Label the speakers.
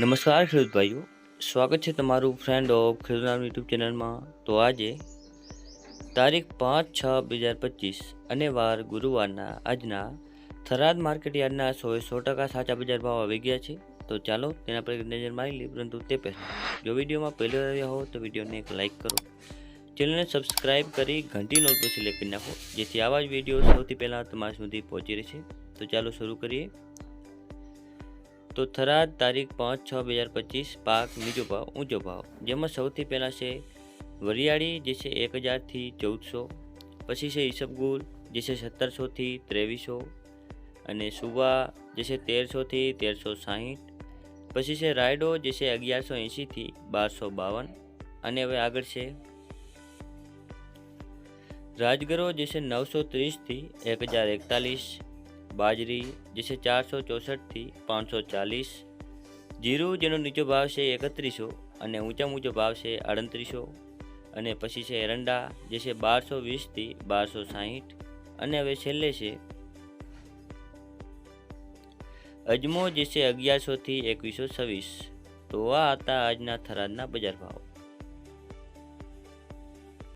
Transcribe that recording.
Speaker 1: નમસ્કાર ખેડૂત ભાઈઓ, સ્વાગત છે તમારું ફ્રેન્ડ ઓફ ખેડૂત યુટ્યુબ ચેનલમાં તો આજે તારીખ પાંચ છ બે હજાર પચીસ અને વાર ગુરુવારના આજના થરાદ માર્કેટ યાર્ડના સોએ સો ટકા સાચા બજાર ભાવ આવી ગયા છે. તો ચાલો તેના પર નજર મારી લઈએ, પરંતુ તે પહેલાં જો વિડીયોમાં પહેલી આવ્યા હો તો વિડીયોને એક લાઇક કરો. ચેનલને સબસ્ક્રાઇબ કરી ઘંટી નોટ પર સિલેક્ટ નાખો, જેથી આવા જ વીડિયો સૌથી પહેલાં તમારા સુધી પહોંચી રહેશે તો ચાલો શરૂ કરીએ. તો થરાદ તારીખ પાંચ છ બે હજાર પચીસ પાક નીચો ભાવ, ઊંચો ભાવ. જેમાં સૌથી પહેલાં છે વરિયાળી, જે છે એક હજારથી ચૌદસો. પછી છે ઈસબગુલ, જે છે સત્તરસોથી ત્રેવીસો. અને સુવા, જે છે તેરસોથી તેરસો સાહીઠ. પછી છે રાયડો, જે છે અગિયારસો એંશીથી બારસો બાવન. અને હવે આગળ છે રાજગરો, જે છે નવસો ત્રીસથી એક હજાર એકતાલીસ. બાજરી જે છે ચારસો ચોસઠથી પાંચસો ચાલીસ. જીરું, જેનો નીચો ભાવ છે એકત્રીસો અને ઊંચા ઊંચો ભાવ છે આડત્રીસો. અને પછી છે એરંડા જે છે બારસો વીસથી બારસો સાહીઠ. અને હવે છેલ્લે છે અજમો જે છે અગિયારસોથી એકવીસો છવ્વીસ. તો આ હતા આજના થરાદના બજાર ભાવ.